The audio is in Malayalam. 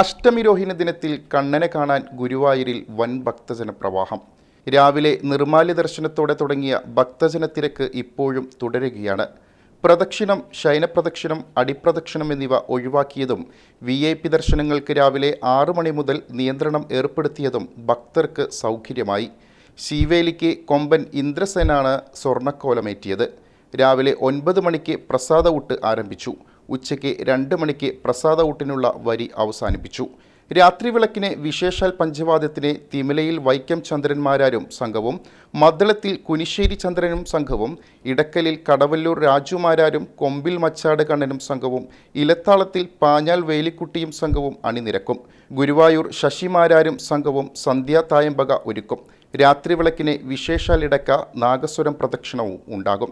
അഷ്ടമിരോഹിണി ദിനത്തിൽ കണ്ണനെ കാണാൻ ഗുരുവായൂരിൽ വൻ ഭക്തജന പ്രവാഹം. രാവിലെ നിർമാല്യ ദർശനത്തോടെ തുടങ്ങിയ ഭക്തജന തിരക്ക് ഇപ്പോഴും തുടരുകയാണ്. പ്രദക്ഷിണം ശയനപ്രദക്ഷിണം അടിപ്രദക്ഷിണം എന്നിവ ഒഴിവാക്കിയതും വി ഐ പി ദർശനങ്ങൾക്ക് രാവിലെ ആറു മണി മുതൽ നിയന്ത്രണം ഏർപ്പെടുത്തിയതും ഭക്തർക്ക് സൗകര്യമായി ശിവേലിക്ക് കൊമ്പൻ ഇന്ദ്രസേനാണ് സ്വർണക്കോലമേറ്റിയത്. രാവിലെ ഒൻപത് മണിക്ക് പ്രസാദ ഊട്ട് ആരംഭിച്ചു. ഉച്ചയ്ക്ക് രണ്ട് മണിക്ക് പ്രസാദ ഊട്ടിനുള്ള വരി അവസാനിപ്പിച്ചു. രാത്രി വിളക്കിന് വിശേഷാൽ പഞ്ചവാദ്യത്തിന് തിമിലയിൽ വൈക്കം ചന്ദ്രന്മാരാരും സംഘവും മദ്ദളത്തിൽ കുനിശ്ശേരി ചന്ദ്രനും സംഘവും ഇടക്കലിൽ കടവല്ലൂർ രാജുമാരാരും കൊമ്പിൽ മച്ചാട് കണ്ണനും സംഘവും ഇലത്താളത്തിൽ പാഞ്ഞാൽ വേലിക്കുട്ടിയും സംഘവും അണിനിരക്കും. ഗുരുവായൂർ ശശിമാരാരും സംഘവും സന്ധ്യാതായമ്പക ഒരുക്കും. രാത്രി വിളക്കിന് വിശേഷാൽ ഇടക്ക നാഗസ്വരം പ്രദക്ഷിണവും ഉണ്ടാകും.